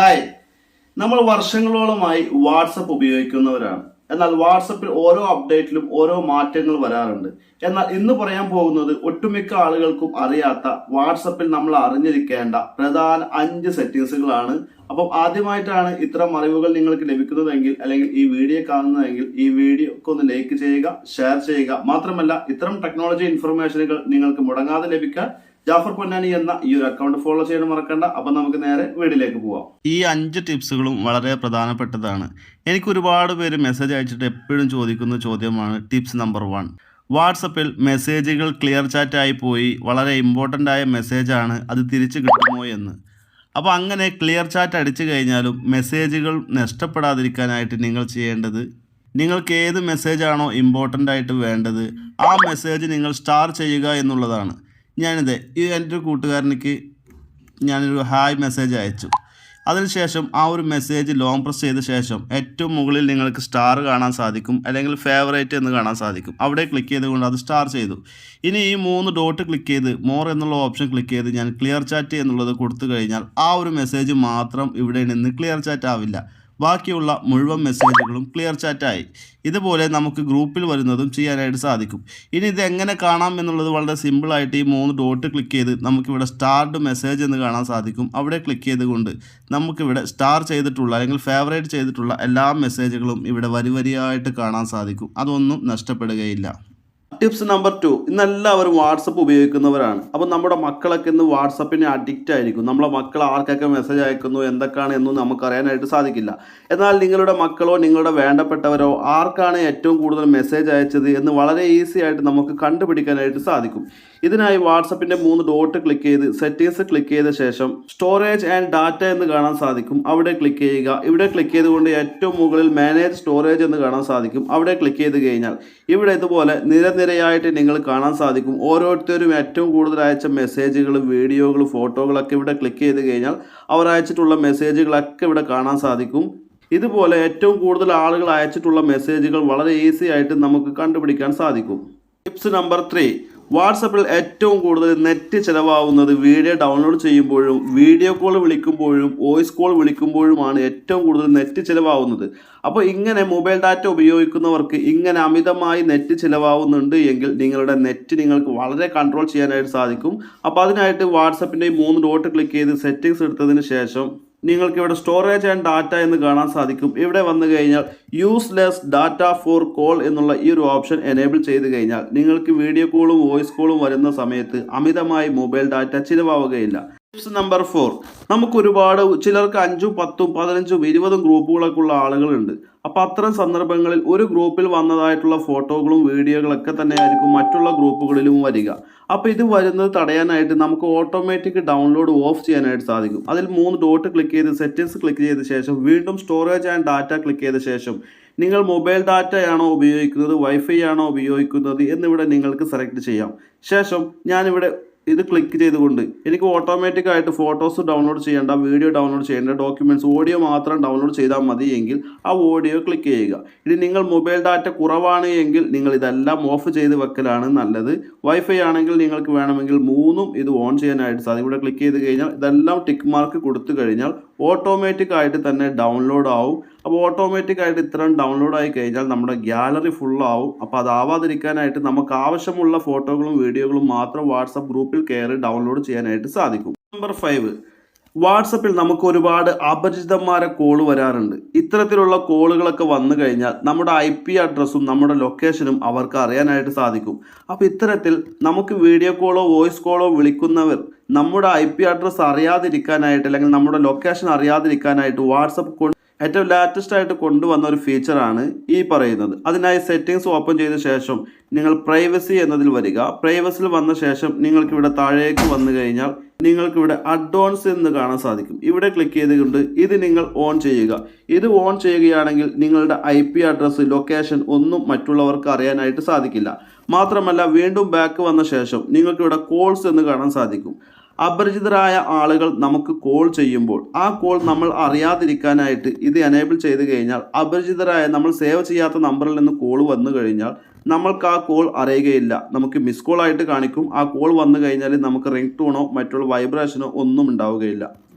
Hi നമ്മൾ വർഷങ്ങളോളമായി WhatsApp ഉപയോഗിക്കുന്നവരാണ്. എന്നാൽ വാട്സപ്പിൽ ഓരോ അപ്ഡേറ്റിലും ഓരോ മാറ്റങ്ങൾ വരാറുണ്ട്. എന്നാൽ ഇന്ന് പറയാൻ പോകുന്നത് ഒട്ടുമിക്ക ആളുകൾക്കും അറിയാത്ത വാട്സപ്പിൽ നമ്മൾ അറിഞ്ഞിരിക്കേണ്ട പ്രധാന അഞ്ച് സെറ്റിംഗ്സുകളാണ് അപ്പം ആദ്യമായിട്ടാണ് ഇത്തരം അറിവുകൾ നിങ്ങൾക്ക് ലഭിക്കുന്നതെങ്കിൽ അല്ലെങ്കിൽ ഈ വീഡിയോ കാണുന്നതെങ്കിൽ ഈ വീഡിയോ ഒന്ന് ലൈക്ക് ചെയ്യുക ഷെയർ ചെയ്യുക. മാത്രമല്ല ഇത്തരം ടെക്നോളജി ഇൻഫർമേഷനുകൾ നിങ്ങൾക്ക് മുടങ്ങാതെ ലഭിക്കാൻ ജാഫർ പൊന്നാനി എന്ന ഈ ഒരു അക്കൗണ്ട് ഫോളോ ചെയ്യാൻ മറക്കണ്ട. അപ്പം നമുക്ക് നേരെ വീഡിയോയിലേക്ക് പോവാം. ഈ അഞ്ച് ടിപ്സുകളും വളരെ പ്രധാനപ്പെട്ടതാണ്. എനിക്ക് ഒരുപാട് പേര് മെസ്സേജ് അയച്ചിട്ട് എപ്പോഴും ചോദിക്കുന്ന ചോദ്യമാണ് ടിപ്സ് നമ്പർ വൺ വാട്സപ്പിൽ മെസ്സേജുകൾ ക്ലിയർ ചാറ്റായി പോയി. വളരെ ഇമ്പോർട്ടന്റ് ആയ മെസ്സേജാണ് അത് തിരിച്ചു കിട്ടുമോ എന്ന്. അപ്പോൾ അങ്ങനെ ക്ലിയർ ചാറ്റ് അടിച്ചു കഴിഞ്ഞാലും മെസ്സേജുകൾ നഷ്ടപ്പെടാതിരിക്കാനായിട്ട് നിങ്ങൾ ചെയ്യേണ്ടത് നിങ്ങൾക്ക് ഏത് മെസ്സേജാണോ ഇമ്പോർട്ടന്റ് ആയിട്ട് വേണ്ടത് ആ മെസ്സേജ് നിങ്ങൾ സ്റ്റാർ ചെയ്യുക എന്നുള്ളതാണ്. ഞാനിത് ഈ എന്റെ ഒരു കൂട്ടുകാരനിക്ക് ഞാനൊരു ഹായ് മെസ്സേജ് അയച്ചു. അതിനുശേഷം ആ ഒരു മെസ്സേജ് ലോങ് പ്രസ് ചെയ്ത ശേഷം ഏറ്റവും മുകളിൽ നിങ്ങൾക്ക് സ്റ്റാർ കാണാൻ സാധിക്കും അല്ലെങ്കിൽ ഫേവറേറ്റ് എന്ന് കാണാൻ സാധിക്കും. അവിടെ ക്ലിക്ക് ചെയ്തുകൊണ്ട് അത് സ്റ്റാർ ചെയ്തു. ഇനി ഈ മൂന്ന് ഡോട്ട് ക്ലിക്ക് ചെയ്ത് മോർ എന്നുള്ള ഓപ്ഷൻ ക്ലിക്ക് ചെയ്ത് ഞാൻ ക്ലിയർ ചാറ്റ് എന്നുള്ളത് കൊടുത്തു കഴിഞ്ഞാൽ ആ ഒരു മെസ്സേജ് മാത്രം ഇവിടെ നിന്ന് ക്ലിയർ ചാറ്റ് ആവില്ല. ബാക്കിയുള്ള മുഴുവൻ മെസ്സേജുകളും ക്ലിയർ ചാറ്റായി ഇതുപോലെ നമുക്ക് ഗ്രൂപ്പിൽ വരുന്നതും ചെയ്യാനായിട്ട് സാധിക്കും. ഇനി ഇത് എങ്ങനെ കാണാം എന്നുള്ളത് വളരെ സിമ്പിളായിട്ട് ഈ മൂന്ന് ഡോട്ട് ക്ലിക്ക് ചെയ്ത് നമുക്കിവിടെ സ്റ്റാർഡ് മെസ്സേജ് എന്ന് കാണാൻ സാധിക്കും. അവിടെ ക്ലിക്ക് ചെയ്തുകൊണ്ട് നമുക്കിവിടെ സ്റ്റാർ ചെയ്തിട്ടുള്ള അല്ലെങ്കിൽ ഫേവറേറ്റ് ചെയ്തിട്ടുള്ള എല്ലാ മെസ്സേജുകളും ഇവിടെ വരി കാണാൻ സാധിക്കും. അതൊന്നും നഷ്ടപ്പെടുകയില്ല. Tips number two. ഇന്ന് എല്ലാവരും വാട്സപ്പ് ഉപയോഗിക്കുന്നവരാണ്. അപ്പോൾ നമ്മുടെ മക്കളൊക്കെ ഇന്ന് വാട്സപ്പിന് അഡിക്റ്റ് ആയിരിക്കും. നമ്മളെ മക്കൾ ആർക്കൊക്കെ മെസ്സേജ് അയക്കുന്നു എന്തൊക്കെയാണ് എന്നും നമുക്കറിയാനായിട്ട് സാധിക്കില്ല. എന്നാൽ നിങ്ങളുടെ മക്കളോ നിങ്ങളുടെ വേണ്ടപ്പെട്ടവരോ ആർക്കാണ് ഏറ്റവും കൂടുതൽ മെസ്സേജ് അയച്ചത് എന്ന് വളരെ ഈസി ആയിട്ട് നമുക്ക് കണ്ടുപിടിക്കാനായിട്ട് സാധിക്കും. ഇതിനായി വാട്സപ്പിന്റെ മൂന്ന് ഡോട്ട് ക്ലിക്ക് ചെയ്ത് സെറ്റിങ്സ് ക്ലിക്ക് ചെയ്ത ശേഷം സ്റ്റോറേജ് ആൻഡ് ഡാറ്റ എന്ന് കാണാൻ സാധിക്കും. അവിടെ ക്ലിക്ക് ചെയ്യുക. ഇവിടെ ക്ലിക്ക് ചെയ്തുകൊണ്ട് ഏറ്റവും മുകളിൽ മാനേജ് സ്റ്റോറേജ് എന്ന് കാണാൻ സാധിക്കും. അവിടെ ക്ലിക്ക് ചെയ്ത് കഴിഞ്ഞാൽ ഇവിടെ ഇതുപോലെ നിരനിരയായിട്ട് നിങ്ങൾ കാണാൻ സാധിക്കും. ഓരോരുത്തരും ഏറ്റവും കൂടുതൽ അയച്ച മെസ്സേജുകൾ വീഡിയോകൾ ഫോട്ടോകളൊക്കെ ഇവിടെ ക്ലിക്ക് ചെയ്ത് കഴിഞ്ഞാൽ അവർ അയച്ചിട്ടുള്ള മെസ്സേജുകളൊക്കെ ഇവിടെ കാണാൻ സാധിക്കും. ഇതുപോലെ ഏറ്റവും കൂടുതൽ ആളുകൾ അയച്ചിട്ടുള്ള മെസ്സേജുകൾ വളരെ ഈസി ആയിട്ട് നമുക്ക് കണ്ടുപിടിക്കാൻ സാധിക്കും. ടിപ്സ് നമ്പർ ത്രീ വാട്സപ്പിൽ ഏറ്റവും കൂടുതൽ നെറ്റ് ചിലവാകുന്നത് വീഡിയോ ഡൗൺലോഡ് ചെയ്യുമ്പോഴും വീഡിയോ കോൾ വിളിക്കുമ്പോഴും വോയിസ് കോൾ വിളിക്കുമ്പോഴുമാണ് ഏറ്റവും കൂടുതൽ നെറ്റ് ചിലവാകുന്നത്. അപ്പോൾ ഇങ്ങനെ മൊബൈൽ ഡാറ്റ ഉപയോഗിക്കുന്നവർക്ക് ഇങ്ങനെ അമിതമായി നെറ്റ് ചിലവാകുന്നുണ്ട് എങ്കിൽ നിങ്ങളുടെ നെറ്റ് നിങ്ങൾക്ക് വളരെ കൺട്രോൾ ചെയ്യാനായിട്ട് സാധിക്കും. അപ്പോൾ അതിനായിട്ട് വാട്സപ്പിന്റെ മൂന്ന് ഡോട്ട് ക്ലിക്ക് ചെയ്ത് സെറ്റിങ്സ് എടുത്തതിന് ശേഷം നിങ്ങൾക്ക് ഇവിടെ സ്റ്റോറേജ് ആൻഡ് ഡാറ്റ എന്ന് കാണാൻ സാധിക്കും. ഇവിടെ വന്നു കഴിഞ്ഞാൽ യൂസ്ലെസ് ഡാറ്റ ഫോർ കോൾ എന്നുള്ള ഈ ഒരു ഓപ്ഷൻ എനേബിൾ ചെയ്ത് കഴിഞ്ഞാൽ നിങ്ങൾക്ക് വീഡിയോ കോളും വോയിസ് കോളും വരുന്ന സമയത്ത് അമിതമായി മൊബൈൽ ഡാറ്റ ചിലവാവുകയില്ല. ടിപ്സ് നമ്പർ ഫോർ നമുക്ക് ഒരുപാട് ചിലർക്ക് അഞ്ചും പത്തും പതിനഞ്ചും ഇരുപതും ഗ്രൂപ്പുകളൊക്കെ ഉള്ള ആളുകളുണ്ട്. അപ്പോൾ അത്തരം സന്ദർഭങ്ങളിൽ ഒരു ഗ്രൂപ്പിൽ വന്നതായിട്ടുള്ള ഫോട്ടോകളും വീഡിയോകളൊക്കെ തന്നെ ആയിരിക്കും മറ്റുള്ള ഗ്രൂപ്പുകളിലും വരിക. അപ്പോൾ ഇത് വരുന്നത് തടയാനായിട്ട് നമുക്ക് ഓട്ടോമാറ്റിക് ഡൗൺലോഡ് ഓഫ് ചെയ്യാനായിട്ട് സാധിക്കും. അതിൽ മൂന്ന് ഡോട്ട് ക്ലിക്ക് ചെയ്ത് സെറ്റിങ്സ് ക്ലിക്ക് ചെയ്ത ശേഷം വീണ്ടും സ്റ്റോറേജ് ആൻഡ് ഡാറ്റ ക്ലിക്ക് ചെയ്ത ശേഷം നിങ്ങൾ മൊബൈൽ ഡാറ്റയാണോ ഉപയോഗിക്കുന്നത് വൈഫൈ ആണോ ഉപയോഗിക്കുന്നത് എന്നിവിടെ നിങ്ങൾക്ക് സെലക്ട് ചെയ്യാം. ശേഷം ഞാനിവിടെ ഇത് ക്ലിക്ക് ചെയ്തുകൊണ്ട് എനിക്ക് ഓട്ടോമാറ്റിക് ആയിട്ട് ഫോട്ടോസ് ഡൗൺലോഡ് ചെയ്യേണ്ട വീഡിയോ ഡൗൺലോഡ് ചെയ്യേണ്ട ഡോക്യുമെന്റ്സ് ഓഡിയോ മാത്രം ഡൗൺലോഡ് ചെയ്താൽ മതി എങ്കിൽ ആ ഓഡിയോ ക്ലിക്ക് ചെയ്യുക. ഇനി നിങ്ങൾ മൊബൈൽ ഡാറ്റ കുറവാണ് എങ്കിൽ നിങ്ങൾ ഇതെല്ലാം ഓഫ് ചെയ്ത് വെക്കലാണ് നല്ലത്. വൈഫൈ ആണെങ്കിൽ നിങ്ങൾക്ക് വേണമെങ്കിൽ മൂന്നും ഇത് ഓൺ ചെയ്യാനായിട്ട് സാധിക്കും. ഇവിടെ ക്ലിക്ക് ചെയ്ത് കഴിഞ്ഞാൽ ഇതെല്ലാം ടിക്ക് മാർക്ക് കൊടുത്തു കഴിഞ്ഞാൽ ഓട്ടോമാറ്റിക് ആയിട്ട് തന്നെ ഡൗൺലോഡ് ആവും. അപ്പോൾ ഓട്ടോമാറ്റിക് ആയിട്ട് ഇത്രയും ഡൗൺലോഡ് ആയി കഴിഞ്ഞാൽ നമ്മുടെ ഗ്യാലറി ഫുള്ളാവും അപ്പോൾ അതാവാതിരിക്കാനായിട്ട് നമുക്ക് ആവശ്യമുള്ള ഫോട്ടോകളും വീഡിയോകളും മാത്രം വാട്സപ്പ് ഗ്രൂപ്പിൽ കയറി ഡൗൺലോഡ് ചെയ്യാനായിട്ട് സാധിക്കും. നമ്പർ ഫൈവ് വാട്സപ്പിൽ നമുക്ക് ഒരുപാട് അപരിചിതന്മാരെ കോൾ വരാറുണ്ട്. ഇത്തരത്തിലുള്ള കോളുകളൊക്കെ വന്നു കഴിഞ്ഞാൽ നമ്മുടെ ഐ പി അഡ്രസ്സും നമ്മുടെ ലൊക്കേഷനും അവർക്ക് അറിയാനായിട്ട് സാധിക്കും. അപ്പോൾ ഇത്തരത്തിൽ നമുക്ക് വീഡിയോ കോളോ വോയിസ് കോളോ വിളിക്കുന്നവർ നമ്മുടെ ഐ പി അഡ്രസ്സ് അറിയാതിരിക്കാനായിട്ട് അല്ലെങ്കിൽ നമ്മുടെ ലൊക്കേഷൻ അറിയാതിരിക്കാനായിട്ട് വാട്സപ്പ് ഏറ്റവും ലാറ്റസ്റ്റ് ആയിട്ട് കൊണ്ടുവന്ന ഒരു ഫീച്ചറാണ് ഈ പറയുന്നത്. അതിനായി സെറ്റിങ്സ് ഓപ്പൺ ചെയ്ത ശേഷം നിങ്ങൾ പ്രൈവസി എന്നതിൽ വരിക. പ്രൈവസിൽ വന്ന ശേഷം നിങ്ങൾക്ക് ഇവിടെ താഴേക്ക് വന്നു കഴിഞ്ഞാൽ നിങ്ങൾക്ക് ഇവിടെ അഡ്വാൻസ് എന്ന് കാണാൻ സാധിക്കും. ഇവിടെ ക്ലിക്ക് ചെയ്തുകൊണ്ട് ഇത് നിങ്ങൾ ഓൺ ചെയ്യുക. ഇത് ഓൺ ചെയ്യുകയാണെങ്കിൽ നിങ്ങളുടെ ഐ പി അഡ്രസ്സ് ലൊക്കേഷൻ ഒന്നും മറ്റുള്ളവർക്ക് അറിയാനായിട്ട് സാധിക്കില്ല. മാത്രമല്ല വീണ്ടും ബാക്ക് വന്ന ശേഷം നിങ്ങൾക്ക് ഇവിടെ കോൾസ് എന്ന് കാണാൻ സാധിക്കും. അപരിചിതരായ ആളുകൾ നമുക്ക് കോൾ ചെയ്യുമ്പോൾ ആ കോൾ നമ്മൾ അറിയാതിരിക്കാനായിട്ട് ഇത് എനേബിൾ ചെയ്ത് കഴിഞ്ഞാൽ അപരിചിതരായ നമ്മൾ സേവ് ചെയ്യാത്ത നമ്പറിൽ നിന്ന് കോൾ വന്നു കഴിഞ്ഞാൽ നമ്മൾക്ക് ആ കോൾ അറിയുകയില്ല. നമുക്ക് മിസ് കോൾ ആയിട്ട് കാണിക്കും. ആ കോൾ വന്നു കഴിഞ്ഞാൽ നമുക്ക് റിംഗ് ടൂണോ മറ്റുള്ള വൈബ്രേഷനോ ഒന്നും ഉണ്ടാവുകയില്ല.